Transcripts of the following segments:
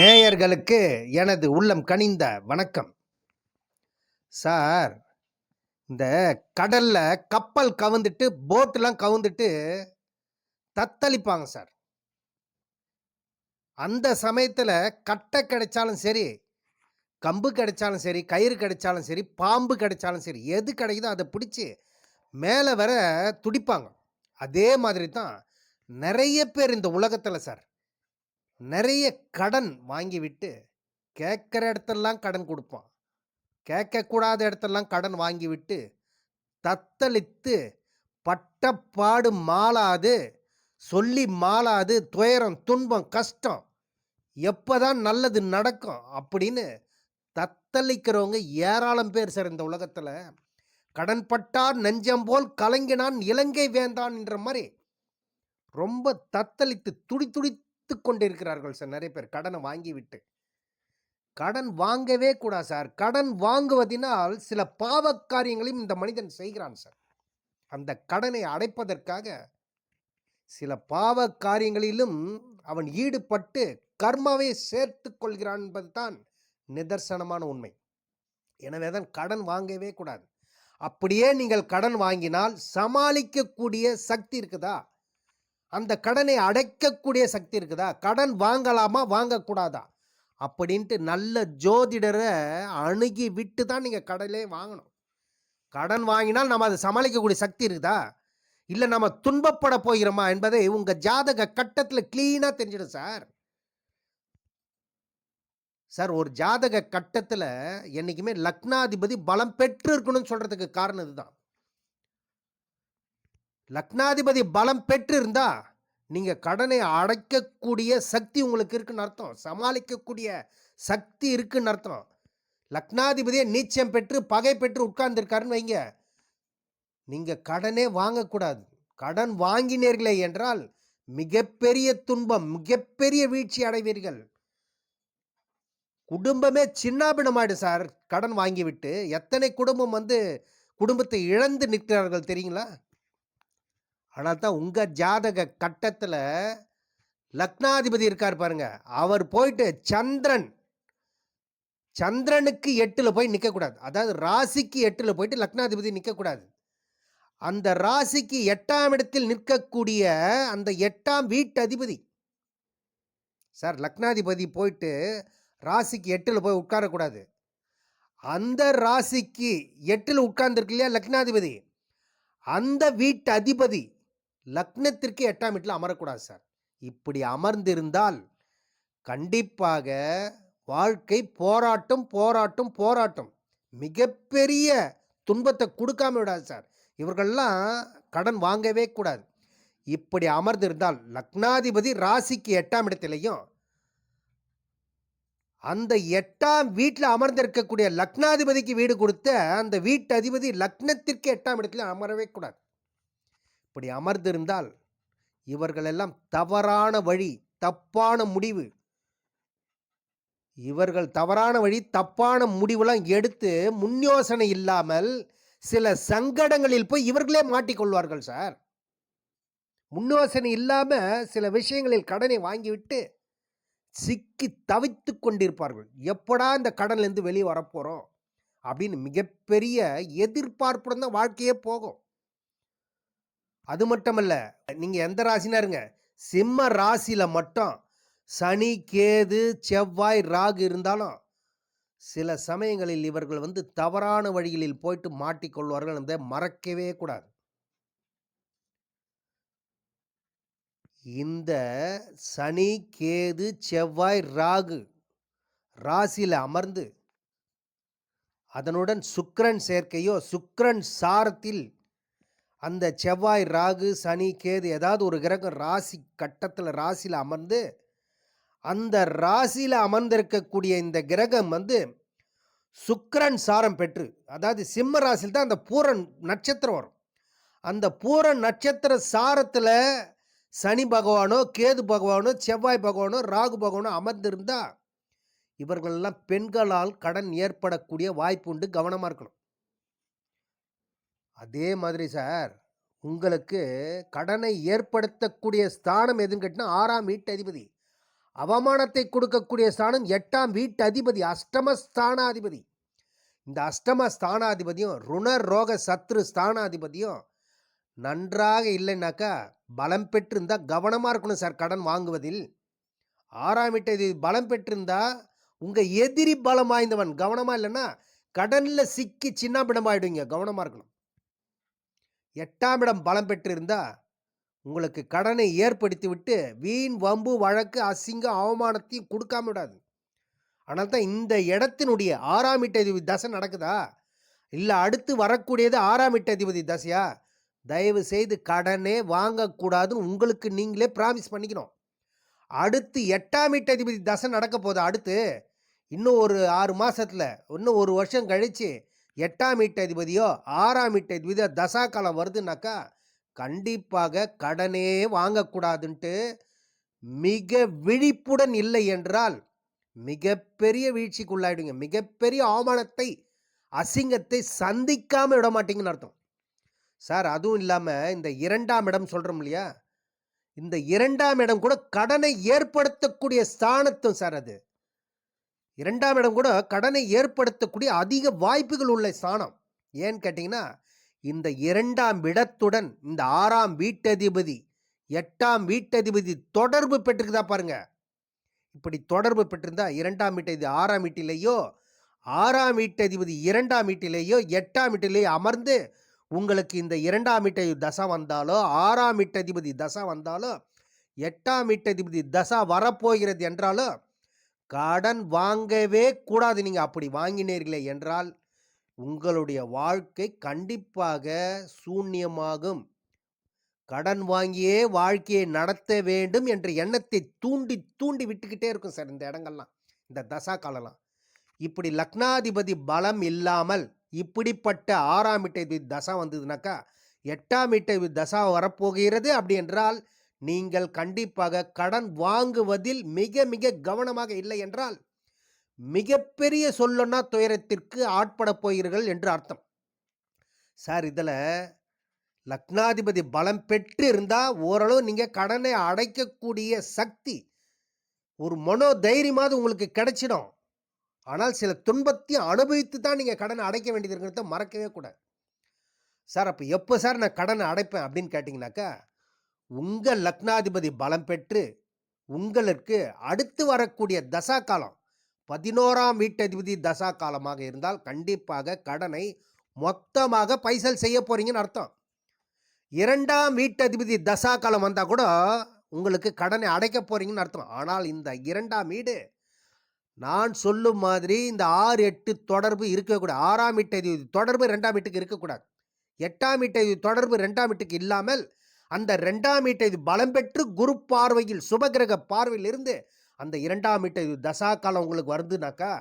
நேயர்களுக்கு எனது உள்ளம் கனிந்த வணக்கம். சார் இந்த கடல்ல கப்பல் கவுந்துட்டு போட்டெல்லாம் கவுந்துட்டு தத்தளிப்பாங்க சார். அந்த சமயத்தில் கட்டை கிடைச்சாலும் சரி கம்பு கிடைச்சாலும் சரி கயிறு கிடைச்சாலும் சரி பாம்பு கிடைச்சாலும் சரி எது கிடைக்குதோ அதை பிடிச்சி மேலே வர துடிப்பாங்க. அதே மாதிரி தான் நிறைய பேர் இந்த உலகத்தில் சார். நிறைய கடன் வாங்கிவிட்டு கேட்குற இடத்தெல்லாம் கடன் கொடுப்பான். கேட்கக்கூடாத இடத்தெல்லாம் கடன் வாங்கி விட்டு தத்தளித்து பட்டப்பாடு மாளாது சொல்லி மாளாது துயரம் துன்பம் கஷ்டம் எப்போதான் நல்லது நடக்கும் அப்படின்னு தத்தளிக்கிறவங்க ஏராளம் பேர் சார் இந்த உலகத்தில். கடன்பட்டார் நெஞ்சம் போல் கலங்கினான் இலங்கை வேந்தான் என்ற மாதிரி ரொம்ப தத்தளித்து துடி துடித்து கொண்டிருக்கிறார்கள் சார் நிறைய பேர். கடனை வாங்கி விட்டு கடன் வாங்கவே கூடாது சார். கடன் வாங்குவதினால் சில பாவக்காரியங்களையும் இந்த மனிதன் செய்கிறான் சார். அந்த கடனை அடைப்பதற்காக சில பாவ காரியங்களிலும் அவன் ஈடுபட்டு கர்மாவை சேர்த்து கொள்கிறான் என்பதுதான் நிதர்சனமான உண்மை. எனவே தான் கடன் வாங்கவே கூடாது. அப்படியே நீங்கள் கடன் வாங்கினால் சமாளிக்கக்கூடிய சக்தி இருக்குதா? அந்த கடனை அடைக்கக்கூடிய சக்தி இருக்குதா? கடன் வாங்கலாமா? வாங்கக்கூடாதா? அப்படின்ட்டு நல்ல ஜோதிடரை அணுகி விட்டு தான் நீங்கள் கடலே வாங்கணும். கடன் வாங்கினால் நம்ம அதை சமாளிக்கக்கூடிய சக்தி இருக்குதா? இல்லை நம்ம துன்பப்பட போகிறோமா என்பதை உங்கள் ஜாதக கட்டத்தில் க்ளீனாக தெரிஞ்சிடும் சார். சார் ஒரு ஜாதக கட்டத்தில் என்றைக்குமே லக்னாதிபதி பலம் பெற்று இருக்கணும்னு சொல்கிறதுக்கு காரணம் இதுதான். லக்னாதிபதி பலம் பெற்று இருந்தா நீங்கள் கடனை அடைக்கக்கூடிய சக்தி உங்களுக்கு இருக்குன்னு அர்த்தம். சமாளிக்கக்கூடிய சக்தி இருக்குன்னு அர்த்தம். லக்னாதிபதியை நீச்சம் பெற்று பகை பெற்று உட்கார்ந்துருக்காருன்னு வைங்க. நீங்கள் கடனே வாங்கக்கூடாது. கடன் வாங்கினீர்களே என்றால் மிகப்பெரிய துன்பம் மிகப்பெரிய வீழ்ச்சி அடைவீர்கள். குடும்பமே சின்னாபினமாயிடு சார். கடன் வாங்கிவிட்டு எத்தனை குடும்பம் வந்து குடும்பத்தை இழந்து நிற்கிறார்கள் தெரியுங்களா? ஆனால் தான் உங்கள் ஜாதக கட்டத்தில் லக்னாதிபதி இருக்கார் பாருங்க. அவர் போயிட்டு சந்திரன் சந்திரனுக்கு எட்டில் போய் நிற்கக்கூடாது அதாவது ராசிக்கு எட்டில் போயிட்டு லக்னாதிபதி நிற்கக்கூடாது அந்த ராசிக்கு எட்டாம் இடத்தில் நிற்கக்கூடிய அந்த எட்டாம் வீட்டு அதிபதி சார் லக்னாதிபதி போயிட்டு ராசிக்கு எட்டில் போய் உட்காரக்கூடாது. அந்த ராசிக்கு எட்டில் உட்கார்ந்துருக்கு இல்லையா லக்னாதிபதி? அந்த வீட்டு அதிபதி லக்னத்திற்கு எட்டாம் வீட்டில் அமரக்கூடாது சார். இப்படி அமர்ந்திருந்தால் கண்டிப்பாக வாழ்க்கை போராட்டம் போராட்டம் போராட்டம். மிகப்பெரிய துன்பத்தை கொடுக்காம விடாது சார். இவர்கள்லாம் கடன் வாங்கவே கூடாது. இப்படி அமர்ந்திருந்தால் லக்னாதிபதி ராசிக்கு எட்டாம் இடத்திலையும் அந்த எட்டாம் வீட்டில் அமர்ந்திருக்கக்கூடிய லக்னாதிபதிக்கு வீடு கொடுத்த அந்த வீட்டு அதிபதி லக்னத்திற்கு எட்டாம் இடத்துல அமரவே கூடாது. இப்படி அமர்ந்திருந்தால் இவர்களெல்லாம் தவறான வழி தப்பான முடிவு. இவர்கள் தவறான வழி தப்பான முடிவெல்லாம் எடுத்து முன் யோசனை இல்லாமல் சில சங்கடங்களில் போய் இவர்களே மாட்டிக்கொள்வார்கள் சார். முன்யோசனை இல்லாமல் சில விஷயங்களில் கடனை வாங்கிவிட்டு சிக்கி தவித்து கொண்டிருப்பார்கள். எப்படா இந்த கடன்லேருந்து வெளியே வரப்போகிறோம் அப்படின்னு மிகப்பெரிய எதிர்பார்ப்புடன் தான் வாழ்க்கையே போகும். அது மட்டுமல்ல நீங்கள் எந்த ராசினா இருங்க சிம்ம ராசியில் மட்டும் சனி கேது செவ்வாய் ராகு இருந்தாலும் சில சமயங்களில் இவர்கள் வந்து தவறான வழிகளில் போயிட்டு மாட்டிக்கொள்வார்கள் என்பதை மறக்கவே கூடாது. இந்த சனி கேது செவ்வாய் ராகு ராசியில் அமர்ந்து அதனுடன் சுக்கரன் சேர்க்கையோ சுக்கரன் சாரத்தில் அந்த செவ்வாய் ராகு சனி கேது ஏதாவது ஒரு கிரகம் ராசி கட்டத்தில் ராசியில் அமர்ந்து அந்த ராசியில் அமர்ந்திருக்கக்கூடிய இந்த கிரகம் வந்து சுக்கரன் சாரம் பெற்று அதாவது சிம்ம ராசியில் தான் அந்த பூரன் நட்சத்திரம் வரும். அந்த பூரன் நட்சத்திர சாரத்தில் சனி பகவானோ கேது பகவானோ செவ்வாய் பகவானோ ராகு பகவானோ அமர்ந்திருந்தால் இவர்களெல்லாம் பெண்களால் கடன் ஏற்படக்கூடிய வாய்ப்பு உண்டு கவனமாக இருக்கணும். அதே மாதிரி சார் உங்களுக்கு கடனை ஏற்படுத்தக்கூடிய ஸ்தானம் எதுன்னு கேட்டால் ஆறாம் வீட்டு அதிபதி அவமானத்தை கொடுக்கக்கூடிய ஸ்தானம் எட்டாம் வீட்டு அதிபதி அஷ்டம ஸ்தானாதிபதி. இந்த அஷ்டம ஸ்தானாதிபதியும் ருண ரோக சத்ரு ஸ்தானாதிபதியும் நன்றாக இல்லைன்னாக்கா பலம் பெற்றிருந்தா கவனமாக இருக்கணும் சார் கடன் வாங்குவதில். ஆறாம் வீட்டு அதிபதி பலம் பெற்றிருந்தா உங்கள் எதிரி பலம் வாய்ந்தவன். கவனமாக இல்லைன்னா கடனில் சிக்கி சின்னாபிடமாயிடுவீங்க கவனமாக இருக்கணும். எட்டாம் இடம் பலம் பெற்றிருந்தா உங்களுக்கு கடனை ஏற்படுத்தி விட்டு வீண் வம்பு வழக்கு அசிங்கம் அவமானத்தையும் கொடுக்காம விடாது. ஆனால் தான் இந்த இடத்தினுடைய ஆறாம் அதிபதி தசை நடக்குதா? இல்லை அடுத்து வரக்கூடியது ஆறாம் அதிபதி தசையா? தயவு செய்து கடனே வாங்கக்கூடாதுன்னு உங்களுக்கு நீங்களே ப்ராமிஸ் பண்ணிக்கணும். அடுத்து எட்டாம் அதிபதி தசை நடக்க போதா அடுத்து இன்னும் ஒரு ஆறு மாதத்தில் இன்னும் ஒரு வருஷம் கழிச்சு எட்டாம் அதிபதியோ ஆறாம் அதிபதியோ தசா காலம் வருதுனாக்கா கண்டிப்பாக கடனே வாங்கக்கூடாதுன்ட்டு மிக விழிப்புடன் இல்லை என்றால் மிகப்பெரிய வீழ்ச்சிக்குள்ளாயிடுங்க மிகப்பெரிய அவமானத்தை அசிங்கத்தை சந்திக்காமல் விட மாட்டீங்கன்னு அர்த்தம். சார் அதுவும் இல்லாமல் இந்த இரண்டாம் இடம் சொல்கிறோம் இல்லையா? இந்த இரண்டாம் இடம் கூட கடனை ஏற்படுத்தக்கூடிய ஸ்தானத்தும் சார் அது. இரண்டாம் இடம் கூட கடனை ஏற்படுத்தக்கூடிய அதிக வாய்ப்புகள் உள்ள ஸ்தானம் ஏன்னு கேட்டிங்கன்னா இந்த இரண்டாம் இடத்துடன் இந்த ஆறாம் வீட்டதிபதி எட்டாம் வீட்டதிபதி தொடர்பு பெற்றிருக்குதா பாருங்க. இப்படி தொடர்பு பெற்றிருந்தா இரண்டாம் வீட்டதிபதி ஆறாம் வீட்டிலேயோ ஆறாம் வீட்டதிபதி இரண்டாம் வீட்டிலேயோ எட்டாம் வீட்டிலேயோ அமர்ந்து உங்களுக்கு இந்த இரண்டாம் வீட்டை தசை வந்தாலோ ஆறாம் வீட்டதிபதி தசை வந்தாலோ எட்டாம் வீட்டதிபதி தசா வரப்போகிறது என்றாலோ கடன் வாங்கவே கூடாது. நீங்கள் அப்படி வாங்கினீர்களே என்றால் உங்களுடைய வாழ்க்கை கண்டிப்பாக சூன்யமாகும். கடன் வாங்கியே வாழ்க்கையை நடத்த வேண்டும் என்ற எண்ணத்தை தூண்டி தூண்டி விட்டுக்கிட்டே இருக்கும் சார் இந்த இடங்கள்லாம் இந்த தசா காலம்லாம். இப்படி லக்னாதிபதி பலம் இல்லாமல் இப்படிப்பட்ட ஆறாம் இட்டை தசா வந்ததுனாக்கா எட்டாம் இட்டை தசா வரப்போகிறது. அப்படி என்றால் நீங்கள் கண்டிப்பாக கடன் வாங்குவதில் மிக மிக கவனமாக இல்லை என்றால் மிகப்பெரிய சொல்லனா துயரத்திற்கு ஆட்பட போகிறீர்கள் என்று அர்த்தம். சார் இதில் லக்னாதிபதி பலம் பெற்று இருந்தால் ஓரளவு நீங்கள் கடனை அடைக்கக்கூடிய சக்தி ஒரு மனோ தைரியமாவது உங்களுக்கு கிடைச்சிடும். ஆனால் சில துன்பத்தையும் அனுபவித்து தான் நீங்கள் கடனை அடைக்க வேண்டியது இருக்கிறத மறக்கவே கூடாது. சார் அப்போ எப்போ சார் நான் கடனை அடைப்பேன் அப்படின்னு கேட்டிங்கனாக்கா உங்கள் லக்னாதிபதி பலம் பெற்று உங்களுக்கு அடுத்து வரக்கூடிய தசா காலம் பதினோராம் வீட்டதிபதி தசா காலமாக இருந்தால் கண்டிப்பாக கடனை மொத்தமாக பைசல் செய்ய போறீங்கன்னு அர்த்தம். இரண்டாம் வீட்டதிபதி தசா காலம் வந்தால் கூட உங்களுக்கு கடனை அடைக்க போறீங்கன்னு அர்த்தம். ஆனால் இந்த இரண்டாம் வீடு நான் சொல்லும் மாதிரி இந்த ஆறு எட்டு தொடர்பு இருக்கக்கூடாது. ஆறாம் வீட்டதிபதி தொடர்பு ரெண்டாம் வீட்டுக்கு இருக்கக்கூடாது. எட்டாம் வீட்டதிபதி தொடர்பு ரெண்டாம் வீட்டுக்கு இல்லாமல் அந்த ரெண்டாம் வீட்டை பலம் பெற்று குரு பார்வையில் சுபகிரக பார்வையில் இருந்து அந்த இரண்டாம் வீட்டை தசா காலம் உங்களுக்கு வருதுனாக்கா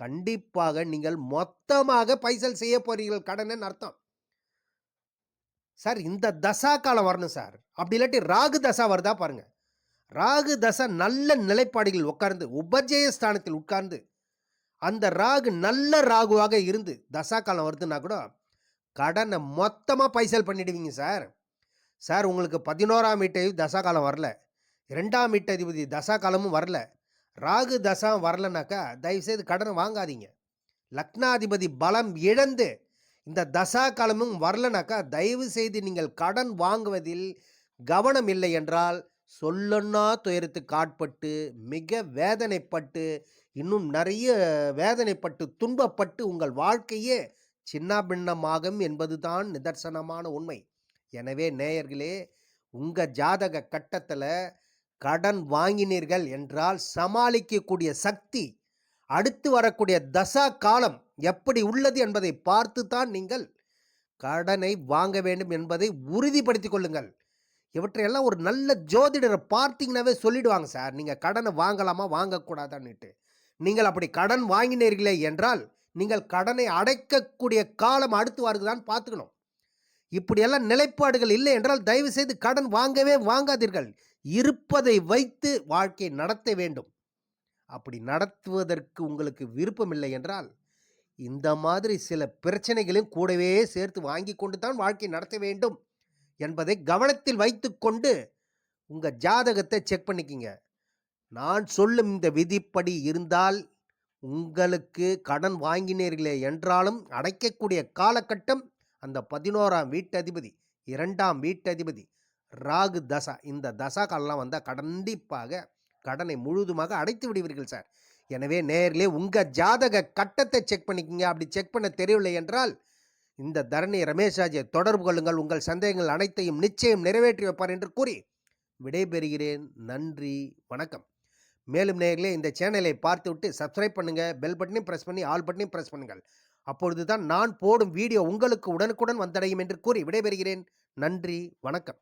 கண்டிப்பாக நீங்கள் மொத்தமாக பைசல் செய்ய போறீர்கள் கடன்னு அர்த்தம். சார் இந்த தசா காலம் வரணும் சார். அப்படி இல்லாட்டி ராகு தசா வருதா பாருங்க. ராகு தசா நல்ல நிலைப்பாடுகள் உட்கார்ந்து உபஜய ஸ்தானத்தில் உட்கார்ந்து அந்த ராகு நல்ல ராகுவாக இருந்து தசா காலம் வருதுன்னா கூட கடனை மொத்தமாக பைசல் பண்ணிடுவீங்க சார். சார் உங்களுக்கு பதினோராம் வீட்டை தசா காலம் வரல. இரண்டாம் வீட்டு அதிபதி தசா காலமும் வரல. ராகு தசா வரலனாக்கா தயவுசெய்து கடனை வாங்காதீங்க. லக்னாதிபதி பலம் இழந்து இந்த தசா காலமும் வரலனாக்கா தயவு செய்து நீங்கள் கடன் வாங்குவதில் கவனம் இல்லை என்றால் சொல்லன்னா துயரத்துக்கு ஆட்பட்டு மிக வேதனைப்பட்டு இன்னும் நிறைய வேதனைப்பட்டு துன்பப்பட்டு உங்கள் வாழ்க்கையே சின்னாபின்னமாகும் என்பதுதான் நிதர்சனமான உண்மை. எனவே நேயர்களே உங்கள் ஜாதக கட்டத்தில் கடன் வாங்கினீர்கள் என்றால் சமாளிக்கக்கூடிய சக்தி அடுத்து வரக்கூடிய தசா காலம் எப்படி உள்ளது என்பதை பார்த்து தான் நீங்கள் கடனை வாங்க வேண்டும் என்பதை உறுதிப்படுத்திக் கொள்ளுங்கள். இவற்றையெல்லாம் ஒரு நல்ல ஜோதிடரை பார்த்தீங்கன்னாவே சொல்லிடுவாங்க சார் நீங்கள் கடனை வாங்கலாமா வாங்கக்கூடாதான்னுட்டு. நீங்கள் அப்படி கடன் வாங்கினீர்களே என்றால் நீங்கள் கடனை அடைக்கக்கூடிய காலம் அடுத்து வருதுதான் பார்த்துக்கணும். இப்படியெல்லாம் நிலைப்பாடுகள் இல்லை என்றால் தயவு செய்து கடன் வாங்கவே வாங்காதீர்கள். இருப்பதை வைத்து வாழ்க்கை நடத்த வேண்டும். அப்படி நடத்துவதற்கு உங்களுக்கு விருப்பம் இல்லை என்றால் இந்த மாதிரி சில பிரச்சனைகளையும் கூடவே சேர்த்து வாங்கி கொண்டு தான் வாழ்க்கை நடத்த வேண்டும் என்பதை கவனத்தில் வைத்துக்கொண்டு உங்கள் ஜாதகத்தை செக் பண்ணிக்கிங்க. நான் சொல்லும் இந்த விதிப்படி இருந்தால் உங்களுக்கு கடன் வாங்கினீர்களே என்றாலும் அடைக்கக்கூடிய காலகட்டம் அந்த பதினோராம் வீட்டதிபதி இரண்டாம் வீட்டதிபதி ராகு தசா. இந்த தசா காலம்லாம் வந்தால் கண்டிப்பாக கடனை முழுதுமாக அடைத்து விடுவீர்கள் சார். எனவே நேரிலே உங்கள் ஜாதக கட்டத்தை செக் பண்ணிக்கோங்க. அப்படி செக் பண்ண தெரியவில்லை என்றால் இந்த தரணி ரமேஷாஜியை தொடர்பு கொள்ளுங்கள். உங்கள் சந்தேகங்கள் அனைத்தையும் நிச்சயம் நிறைவேற்றி வைப்பார் என்று கூறி விடைபெறுகிறேன். நன்றி. வணக்கம். மேலும் நேர்களே இந்த சேனலை பார்த்துவிட்டு சப்ஸ்கிரைப் பண்ணுங்கள் பெல் பட்டனையும் ப்ரெஸ் பண்ணி ஆல் பட்டனையும் ப்ரெஸ் பண்ணுங்கள். அப்பொழுதுதான் நான் போடும் வீடியோ உங்களுக்கு உடனுக்குடன் வந்தடையும் என்று கூறி விடைபெறுகிறேன். நன்றி வணக்கம்.